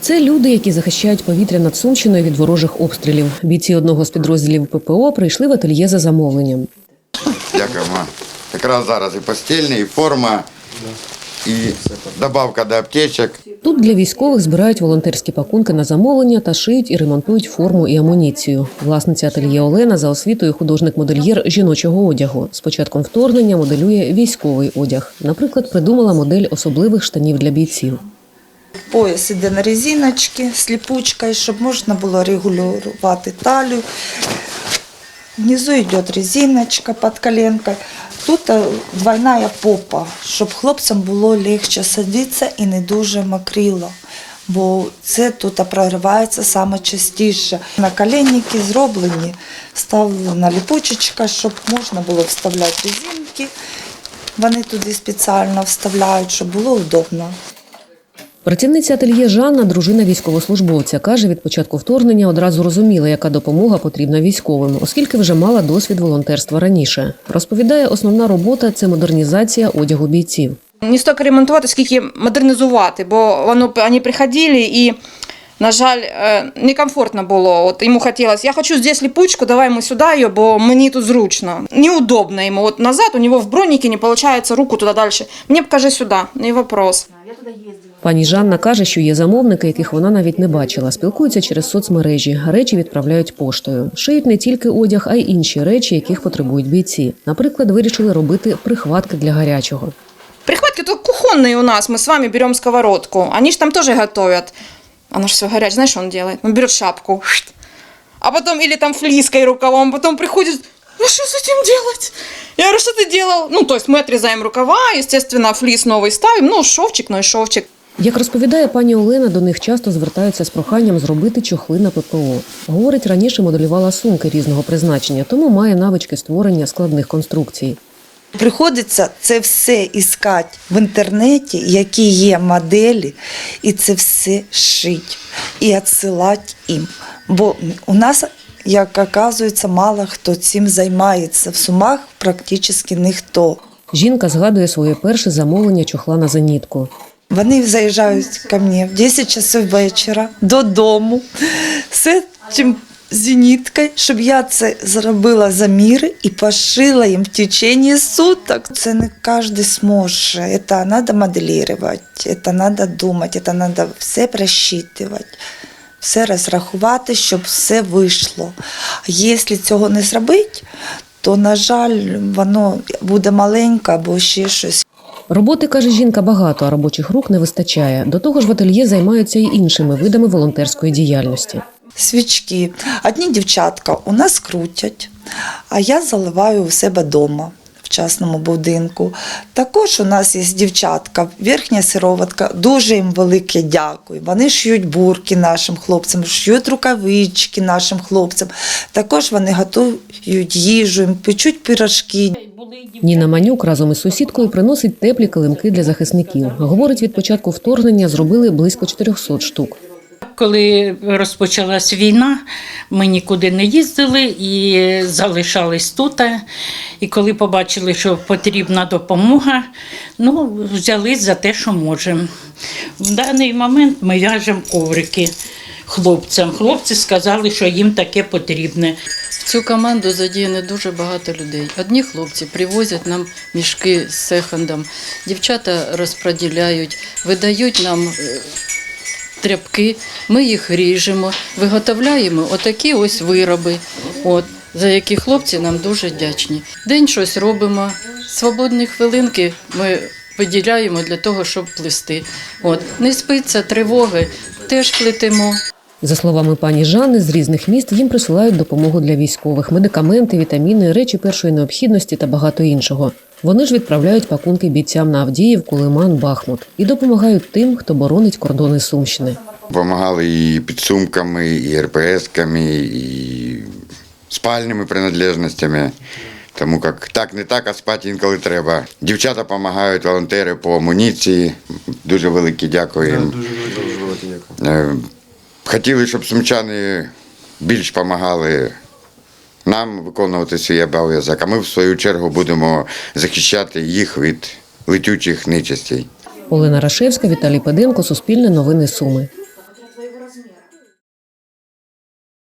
Це люди, які захищають повітря над Сумщиною від ворожих обстрілів. Бійці одного з підрозділів ППО прийшли в ательє за замовленням. Дякуємо. Якраз зараз і постільне, і форма, і добавка до аптечок. Тут для військових збирають волонтерські пакунки на замовлення та шиють і ремонтують форму і амуніцію. Власниця ательє Олена за освітою художник-модельєр жіночого одягу. З початком вторгнення моделює військовий одяг. Наприклад, придумала модель особливих штанів для бійців. Пояс іде на резиночці з ліпучкою, щоб можна було регулювати талію. Внизу йде резиночка під коленкою. Тут е, двойна попа, щоб хлопцям було легше садитися і не дуже мокрило. Бо це тут проривається саме частіше. Наколенники зроблені, вставлена ліпучечка, щоб можна було вставляти резинки. Вони туди спеціально вставляють, щоб було удобно. Працівниця ательє Жанна, дружина військовослужбовця, каже, від початку вторгнення одразу розуміла, яка допомога потрібна військовим, оскільки вже мала досвід волонтерства раніше. Розповідає, основна робота це модернізація одягу бійців. Не стільки ремонтувати, скільки модернізувати, бо воно вони приходили і. На жаль, е, некомфортно було. От йому хотілося, я хочу здесь липучку, давай йому сюди її, бо мені тут зручно. Неудобно йому. От назад у нього в броніки не виходить руку туди далі. Мені покажи сюди, не вопрос. Пані Жанна каже, що є замовники, яких вона навіть не бачила. Спілкуються через соцмережі. Речі відправляють поштою. Шиють не тільки одяг, а й інші речі, яких потребують бійці. Наприклад, вирішили робити прихватки для гарячого. Прихватки тут кухонные у нас, мы с вами берем сковородку. Они же там тоже готовят. Оно же все горячее. Знаешь, что он делает? Он берет шапку, шт, а потом или там флиской рукавом, потом приходит, ну что с этим делать? Я говорю, что ты делал? Ну, то есть мы отрезаем рукава, естественно, флис новый ставим, ну, шовчик, ну и шовчик. Як розповідає пані Олена, до них часто звертаються з проханням зробити чохли на ППО. Говорить, раніше моделювала сумки різного призначення, тому має навички створення складних конструкцій. Приходиться це все іскати в інтернеті, які є моделі, і це все шить і відсилати їм. Бо у нас, як оказується, мало хто цим займається. В сумах практично ніхто. Жінка згадує своє перше замовлення чохла на зенітку. Вони заїжджають ко мені в 10 часов вечора додому з цим зеніткою, щоб я це зробила заміри і пошила їм в течение суток. Це не кожен зможе. Це треба моделювати, це треба думати, це треба все просчитувати. Все розрахувати, щоб все вийшло. А якщо цього не зробити, то, на жаль, воно буде маленьке або ще щось. Роботи, каже жінка, багато, а робочих рук не вистачає. До того ж, в ательє займаються й іншими видами волонтерської діяльності. свічки. Одні дівчатка у нас крутять, а я заливаю у себе вдома. В будинку. Також у нас є дівчатка, верхня сироватка. Дуже їм велике дякую. Вони шиють бурки нашим хлопцям, шиють рукавички нашим хлопцям. Також вони готують їжу, печуть пирожки. Ніна Манюк разом із сусідкою приносить теплі килимки для захисників. Говорить, від початку вторгнення зробили близько 400 штук. Коли розпочалась війна, ми нікуди не їздили і залишались тут. І коли побачили, що потрібна допомога, ну, взялись за те, що можемо. В даний момент ми в'яжемо коврики хлопцям. Хлопці сказали, що їм таке потрібне. В цю команду задіяно дуже багато людей. Одні хлопці привозять нам мішки з секондом, дівчата розподіляють, видають нам е, тряпки, ми їх ріжемо, виготовляємо отакі ось вироби, от, за які хлопці нам дуже вдячні. День щось робимо, свободні хвилинки ми виділяємо для того, щоб плести. От, не спиться, тривоги, теж плетемо. За словами пані Жанни, з різних міст їм присилають допомогу для військових: медикаменти, вітаміни, речі першої необхідності та багато іншого. Вони ж відправляють пакунки бійцям на Авдіївку, Лиман, Бахмут і допомагають тим, хто боронить кордони Сумщини. Помагали і підсумками, і РПС-ками, і спальними принадлежностями. Тому як так не так, а спати інколи треба. Дівчата допомагають, волонтери по амуніції. Дуже велике дякую їм. Е, Хотіли, щоб сумчани більш допомагали нам виконувати свій обов'язок, а ми в свою чергу будемо захищати їх від летючих нечистей. Олена Рашевська, Віталій Педенко, Суспільне новини Суми.